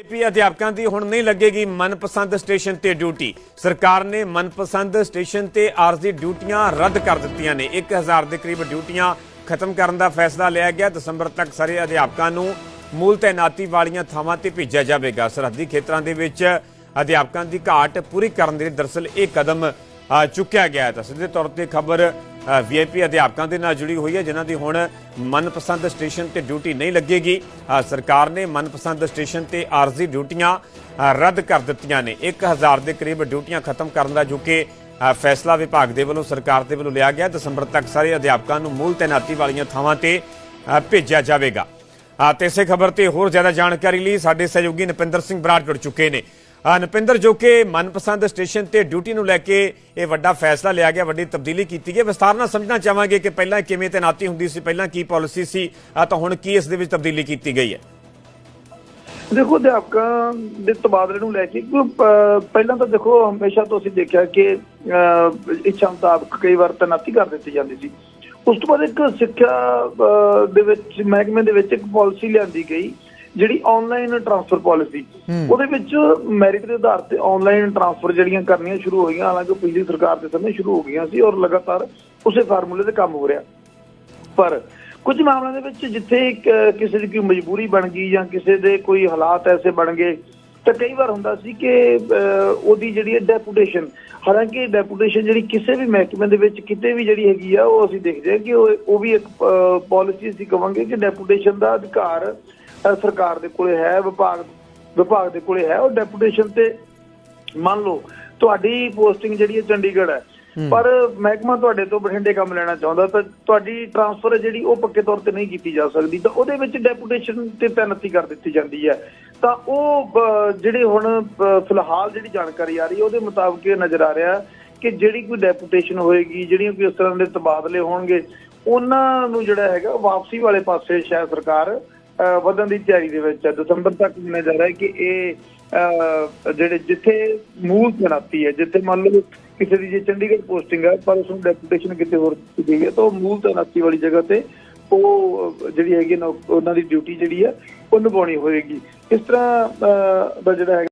AP ਅਧਿਆਪਕਾਂ ਦੀ ਹੁਣ ਨਹੀਂ ਲੱਗੇਗੀ ਮਨਪਸੰਦ ਸਟੇਸ਼ਨ ਤੇ ਡਿਊਟੀ। ਸਰਕਾਰ ਨੇ ਮਨਪਸੰਦ ਸਟੇਸ਼ਨ ਤੇ ਆਰਜ਼ੀ ਡਿਊਟੀਆਂ ਰੱਦ ਕਰ ਦਿੱਤੀਆਂ ਨੇ। 1000 ਦੇ ਕਰੀਬ ਡਿਊਟੀਆਂ ਖਤਮ ਕਰਨ ਦਾ ਫੈਸਲਾ ਲਿਆ ਗਿਆ। ਦਸੰਬਰ ਤੱਕ ਸਾਰੇ ਅਧਿਆਪਕਾਂ ਨੂੰ ਮੂਲ ਤੈਨਾਤੀ ਵਾਲੀਆਂ ਥਾਵਾਂ ਤੇ ਭੇਜਿਆ ਜਾਵੇਗਾ। ਸਰਹੱਦੀ ਖੇਤਰਾਂ ਦੇ ਵਿੱਚ ਅਧਿਆਪਕਾਂ ਦੀ ਘਾਟ ਪੂਰੀ ਕਰਨ ਦੇ ਲਈ ਦਰਸਲ ਇਹ ਕਦਮ ਚੁੱਕਿਆ ਗਿਆ ਤਾਂ ਸਿੱਧੇ ਤੌਰ ਤੇ ਖਬਰ ਵੀਆਈਪੀ ਅਧਿਆਪਕਾਂ ਦੇ ਨਾਲ ਜੁੜੀ ਹੋਈ ਹੈ, ਜਿਨ੍ਹਾਂ ਦੀ ਹੁਣ ਮਨਪਸੰਦ ਸਟੇਸ਼ਨ ਤੇ ਡਿਊਟੀ ਨਹੀਂ ਲੱਗੇਗੀ। ਸਰਕਾਰ ਨੇ ਮਨਪਸੰਦ ਸਟੇਸ਼ਨ ਤੇ ਆਰਜ਼ੀ ਡਿਊਟੀਆਂ ਰੱਦ ਕਰ ਦਿੱਤੀਆਂ ਨੇ। 1000 ਦੇ ਕਰੀਬ ਡਿਊਟੀਆਂ ਖਤਮ ਕਰਨ ਦਾ ਜੋ ਕਿ ਫੈਸਲਾ ਵਿਭਾਗ ਦੇ ਵੱਲੋਂ, ਸਰਕਾਰ ਦੇ ਵੱਲੋਂ ਲਿਆ ਗਿਆ। ਦਸੰਬਰ ਤੱਕ ਸਾਰੇ ਅਧਿਆਪਕਾਂ ਨੂੰ ਮੂਲ ਤੈਨਾਤੀ ਵਾਲੀਆਂ ਥਾਵਾਂ ਤੇ ਭੇਜਿਆ ਜਾਵੇਗਾ। ਤੇ ਇਸੇ ਖਬਰ ਤੇ ਹੋਰ ਜ਼ਿਆਦਾ ਜਾਣਕਾਰੀ ਲਈ ਸਾਡੇ ਸਹਿਯੋਗੀ ਨਪਿੰਦਰ ਸਿੰਘ ਬਰਾੜ ਜੁੜ ਚੁੱਕੇ ਨੇ। ਨਪਿੰਦਰ ਜੋ ਕਿ ਮਨਪਸੰਦ ਸਟੇਸ਼ਨ ਤੇ ਡਿਊਟੀ ਨੂੰ ਲੈ ਕੇ ਇਹ ਵੱਡਾ ਫੈਸਲਾ ਲਿਆ ਗਿਆ ਵੱਡੀ ਤਬਦੀਲੀ ਕੀਤੀ ਗਈ। ਵਿਸਤਾਰ ਨਾਲ ਸਮਝਣਾ ਚਾਹਾਂਗੇ ਕਿ ਪਹਿਲਾਂ ਕਿਵੇਂ ਤੈਨਾਤੀ ਹੁੰਦੀ ਸੀ ਪਹਿਲਾਂ ਕੀ ਪਾਲਿਸੀ ਸੀ ਤਾਂ ਹੁਣ ਕੀ ਇਸ ਦੇ ਵਿੱਚ ਤਬਦੀਲੀ ਕੀਤੀ ਗਈ ਹੈ? ਦੇਖੋ ਅਧਿਆਪਕਾਂ ਦੇ ਤਬਾਦਲੇ ਨੂੰ ਲੈ ਕੇ ਪਹਿਲਾਂ ਤਾਂ ਦੇਖੋ ਹਮੇਸ਼ਾ ਤੋਂ ਅਸੀਂ ਦੇਖਿਆ ਕਿ ਅਹ, ਇੱਛਾ ਮੁਤਾਬਕ ਕਈ ਵਾਰ ਤੈਨਾਤੀ ਕਰ ਦਿੱਤੀ ਜਾਂਦੀ ਸੀ। ਉਸ ਤੋਂ ਬਾਅਦ ਇੱਕ ਸਿੱਖਿਆ ਦੇ ਵਿੱਚ ਮਹਿਕਮੇ ਦੇ ਵਿੱਚ ਇੱਕ ਪਾਲਿਸੀ ਲਿਆਂਦੀ ਗਈ। ਜਿਹੜੀ ਆਨਲਾਈਨ ਟ੍ਰਾਂਸਫਰ ਪਾਲਿਸੀ ਉਹਦੇ ਵਿੱਚ ਮੈਰਿਟ ਦੇ ਆਧਾਰ ਤੇ ਆਨਲਾਈਨ ਟ੍ਰਾਂਸਫਰ ਜਿਹੜੀਆਂ ਕਰਨੀਆਂ ਸ਼ੁਰੂ ਹੋਈਆਂ ਹਾਲਾਂਕਿ ਪਿਛਲੀ ਸਰਕਾਰ ਦੇ ਸਮੇਂ ਸ਼ੁਰੂ ਹੋ ਗਈਆਂ ਸੀ ਔਰ ਲਗਾਤਾਰ ਉਸੇ ਫਾਰਮੂਲੇ ਤੇ ਕੰਮ ਹੋ ਰਿਹਾ। ਪਰ ਕੁਝ ਮਾਮਲਿਆਂ ਦੇ ਵਿੱਚ ਜਿੱਥੇ ਕਿਸੇ ਦੀ ਕੋਈ ਮਜਬੂਰੀ ਬਣ ਗਈ ਜਾਂ ਕਿਸੇ ਦੇ ਕੋਈ ਹਾਲਾਤ ਐਸੇ ਬਣ ਗਏ ਤਾਂ ਕਈ ਵਾਰ ਹੁੰਦਾ ਸੀ ਕਿ ਉਹਦੀ ਜਿਹੜੀ ਹੈ ਡੈਪੂਟੇਸ਼ਨ ਹਾਲਾਂਕਿ ਡੈਪੂਟੇਸ਼ਨ ਜਿਹੜੀ ਕਿਸੇ ਵੀ ਮਹਿਕਮੇ ਦੇ ਵਿੱਚ ਕਿਤੇ ਵੀ ਜਿਹੜੀ ਹੈਗੀ ਆ ਉਹ ਅਸੀਂ ਦੇਖਦੇ ਹਾਂ ਕਿ ਉਹ ਵੀ ਇੱਕ ਪਾਲਿਸੀ ਅਸੀਂ ਕਵਾਂਗੇ ਕਿ ਡੈਪੂਟੇਸ਼ਨ ਦਾ ਅਧਿਕਾਰ ਸਰਕਾਰ ਦੇ ਕੋਲੇ ਹੈ ਵਿਭਾਗ ਵਿਭਾਗ ਦੇ ਕੋਲੇ ਹੈ ਉਹ ਡੈਪੂਟੇਸ਼ਨ ਤੇ ਮੰਨ ਲਓ ਤੁਹਾਡੀ ਪੋਸਟਿੰਗ ਜਿਹੜੀ ਹੈ ਚੰਡੀਗੜ੍ਹ ਹੈ। ਪਰ ਮਹਿਕਮਾ ਤੁਹਾਡੇ ਤੋਂ ਬਠਿੰਡੇ ਕੰਮ ਲੈਣਾ ਚਾਹੁੰਦਾ ਤਾਂ ਤੁਹਾਡੀ ਟਰਾਂਸਫਰ ਜਿਹੜੀ ਉਹ ਪੱਕੇ ਤੌਰ ਤੇ ਨਹੀਂ ਕੀਤੀ ਜਾ ਸਕਦੀ ਤਾਂ ਉਹਦੇ ਵਿੱਚ ਡੈਪੂਟੇਸ਼ਨ ਤੇ ਤੈਨਾਤੀ ਕਰ ਦਿੱਤੀ ਜਾਂਦੀ ਹੈ। ਤਾਂ ਉਹ ਜਿਹੜੇ ਹੁਣ ਫਿਲਹਾਲ ਜਿਹੜੀ ਜਾਣਕਾਰੀ ਆ ਰਹੀ ਹੈ ਉਹਦੇ ਮੁਤਾਬਕ ਇਹ ਨਜ਼ਰ ਆ ਰਿਹਾ ਕਿ ਜਿਹੜੀ ਕੋਈ ਡੈਪੂਟੇਸ਼ਨ ਹੋਏਗੀ ਜਿਹੜੀਆਂ ਕੋਈ ਇਸ ਤਰ੍ਹਾਂ ਦੇ ਤਬਾਦਲੇ ਹੋਣਗੇ ਉਹਨਾਂ ਨੂੰ ਜਿਹੜਾ ਹੈਗਾ ਵਾਪਸੀ ਵਾਲੇ ਪਾਸੇ ਸ਼ਾਇਦ ਸਰਕਾਰ ਵਧਣ ਦੀ ਤਿਆਰੀ ਦੇ ਵਿੱਚ ਹੈ ਦਸੰਬਰ ਤੱਕ ਮੰਨਿਆ ਜਾ ਰਿਹਾ ਹੈ ਕਿ ਇਹ ਜਿਹੜੇ ਜਿੱਥੇ ਮੂਲ ਤੈਨਾਤੀ ਹੈ ਜਿੱਥੇ ਮੰਨ ਲਓ ਕਿਸੇ ਦੀ ਜੇ ਚੰਡੀਗੜ੍ਹ ਪੋਸਟਿੰਗ ਹੈ ਪਰ ਉਸ ਨੂੰ ਡੈਪੂਟੇਸ਼ਨ ਕਿਤੇ ਹੋਰ ਦਿੱਤੀ ਗਈ ਹੈ ਤਾਂ ਉਹ ਮੂਲ ਤੈਨਾਤੀ ਵਾਲੀ ਜਗ੍ਹਾ ਤੇ ਉਹ ਜਿਹੜੀ ਹੈਗੀ ਨਾ ਉਹਨਾਂ ਦੀ ਡਿਊਟੀ ਜਿਹੜੀ ਹੈ ਉਹ ਨਿਭਾਉਣੀ ਹੋਏਗੀ। ਇਸ ਤਰ੍ਹਾਂ ਅਹ, ਦਾ ਜਿਹੜਾ ਹੈ